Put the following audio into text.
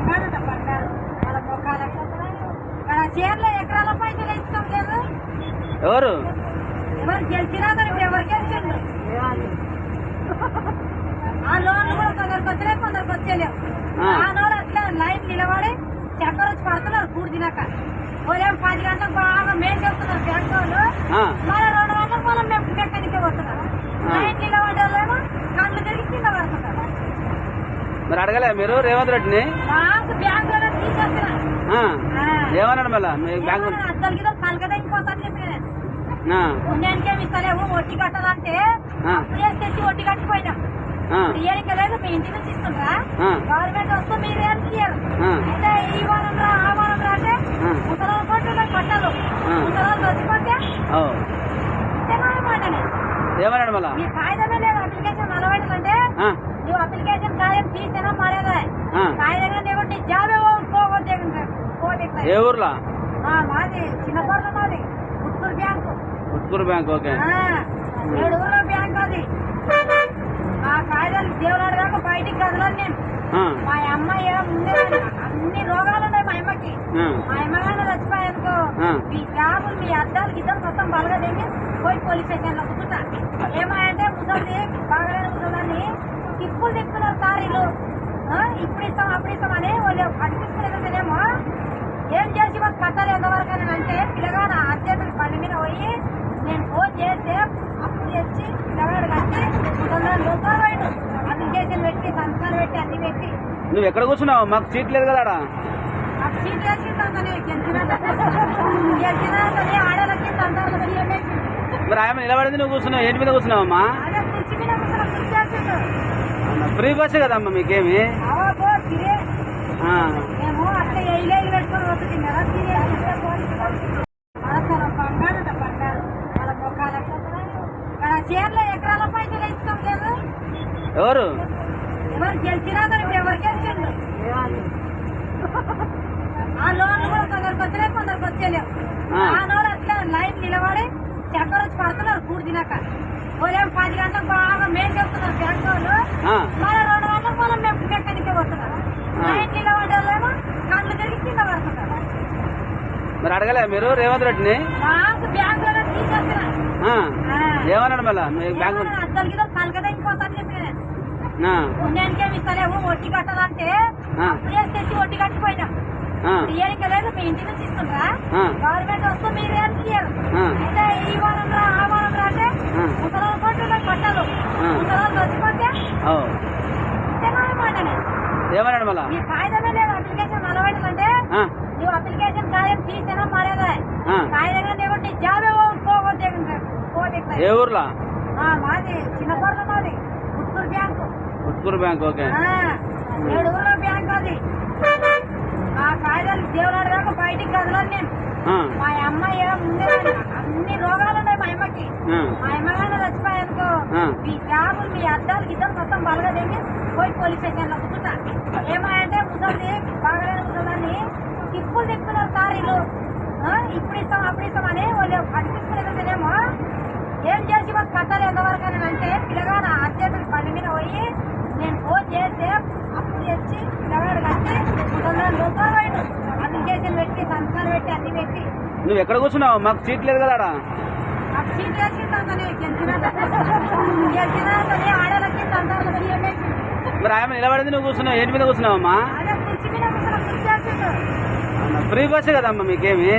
బంగారట బంగారు వాళ్ళ ముఖాలకు వాళ్ళ చీరలో ఎకరాల పైసలు ఇస్తాం లేదు ఎవరు? ఎవరు గెలిచినా మరి ఇప్పుడు ఎవరు గెలిచిండు ఆ లోన్లు కూడా కొందరికి వచ్చలే కొందరికి వచ్చేలేవు ఆ. లోన్ అట్లా లైన్ నిలబడి చక్కెర వచ్చి పడుతున్నారు కూడి తినక పది గంటలకు బాగా మేలు చెప్తున్నారు బ్యాంక్ వాళ్ళు ఆ, మన రెండు గంటలకు మనం మేము మెక్కనికే పోతున్నారు ఆ. లైన్ నిలబడేమో కళ్ళు తిరిగి కింద పడుతున్నారు మరి అడగలే మీరు రేవంత్ రెడ్డిని? ఏమన్నాడు మళ్ళా? బ్యాంకు పుణ్యానికేమి ఇస్తలేవు వడ్డీ కట్టాలంటే తెచ్చి వడ్డీ కట్టిపోయినాం. మీ ఇంటి నుంచి ఇస్తుండ్రా. గవర్నమెంట్ వస్తే మీరు. అయితే ఈ వారం రా ఆ వారం రా అంటే కొట్టు కట్టాలు ఏమన్నాడు మళ్ళా మీ కాగితమే లేదు అప్లికేషన్ నలబడిందంటే ఆ, నువ్వు అప్లికేషన్ కాగితం తీసినా మారేదా ఆ. కాగితంగా లేకుంటే జాబే పోగొట్టే ఏ ఊర్లా? మాది చిన్నపర్ల మాది బ్యాంకు. Bank okay. ఆ, ఏడు ఊర్ల బ్యాంక్ అది. ఆ కాగితాలు దాకా బయటికి కదలని నేను. మా అమ్మాయి ఉంది అన్ని రోగాలు ఉన్నాయి మా అమ్మకి. మా అమ్మగానే ఆ. మీ జాబులు మీ అద్దాలు గిద్దలు మొత్తం బలగా దిగి పోయి పోలీస్ స్టేషన్లో కూర్చుంటా ఏమంటే ముసలి బాగలేని ముసలని తిప్పులు తిప్పుతున్నారు సార్ వీళ్ళు ఆ, ఇప్పుడు ఇస్తాం అప్పుడు ఇస్తాం అని వాళ్ళు కనిపించలేదేమో ఏం చేసి మాకు కట్టాలి ఎంతవరకు అని అంటే పిల్లగాడు అర్జెంట్ బండి మీద పోయి నేను ఫోన్ చేస్తే అప్పుడు తెచ్చి పిల్లగాడు కట్టి రూపాయలు పోయిండు అప్లికేషన్ పెట్టి సంతకాలు పెట్టి అన్ని పెట్టి. నువ్వు ఎక్కడ కూర్చున్నావు? మాకు సీట్ లేదు కదా సీట్ వేసిందని గెలిచినాకనే ఆయన నిలబడింది నువ్వు కూర్చున్నావు. ఏంటి మీద కూర్చున్నావమ్మా. ఫ్రీ బస్సు కదమ్మా మీకేమి? ఎవరు? ఎవరు గెలిచినా ఎవరు గెలిచిండు ఆ లోన్లు కూడా కొందరికి వచ్చలే కొందరికి వచ్చేలేవు ఆ. ఆ లోన్ అట్లా లైన్ నిలబడి చక్కెర వచ్చి పడుతున్నారు కూడి తినక. పది గంటలకు బాగా మేలు చెప్తున్నారు బ్యాంక్ వాళ్ళు రెండు గంటలకు మనం మేము మెక్కనికే పోతున్నారు ఆ. లైన్ నిలబడేమో కళ్ళు తిరిగి కింద పడుతున్నారు మరి అడగలే మీరు రేవంత్ రెడ్డిని? నాకు బ్యాంక్లో తీసేస్తున్నా ఆ, ఏమన్నాడు మళ్ళా? బ్యాంకు వడ్డీ కట్టాలంటే తెచ్చి వడ్డీ కట్టిపోయినాం. ఇయ్యడానికి లేదు మీ ఇంటి నుంచి ఇస్తుండ్రా. గవర్నమెంట్ వస్తే మీరు ఏం. అయితే ఈ వారం రా ఆ వారం రా అంటే ఆ. ముసలాలు కొట్టు కట్టాలు ఆ. ముసలాలు వచ్చిపోతే ఓ, తినాలన్నమాట నేను ఏమన్నాడు మళ్ళా? కాగితమే లేదు అప్లికేషన్ ఆ, నువ్వు అప్లికేషన్ కాగితం తీసినా మారేదా. కాగితంగా లేకుంటే జాబే పోగొట్టే ఏ ఊర్లా? మాది చిన్నపర్ల మాది గుంటూరు బ్యాంకు. Bank okay. ఆ, ఏడు ఊర్ల బ్యాంక్ అది. ఆ కాగితాలు దేవులాడు దాకా బయటికి కదలని నేను. మా అమ్మాయి ఏం ఉంది అన్ని రోగాలు ఉన్నాయి మా అమ్మకి ఆ, మా జాబులు మీ అద్దాలు గిద్దలు మొత్తం పోయి పోలీస్ స్టేషన్లో కూర్చుంటా. ఏమంటే ముసలి బాగలేని ముసలని తిప్పులు తిప్పుతున్నారు సార్ వీళ్ళు. ఇప్పుడు ఇస్తాం అప్పుడు ఇస్తాం అని వాళ్ళు కనిపించలేదేమో ఏం చేసి మాకు కట్టాలి ఎంతవరకు అని అంటే పిల్లగాడు అర్జెంట్ బండి మీద పోయి నేను ఫోన్ చేస్తే అప్పుడు తెచ్చి పిల్లగాడు కట్టి తొందర రూపాయలు పోయిండు అప్లికేషన్ పెట్టి సంతకాలు పెట్టి అన్ని పెట్టి. నువ్వు ఎక్కడ కూర్చున్నావు? మాకు సీట్ లేదు కదా మరి ఆమె నిలబడింది నువ్వు కూర్చున్నావు ఏంటి మీద కూర్చున్నావమ్మా? ఫ్రీ బస్ కదమ్మా మీకేమి?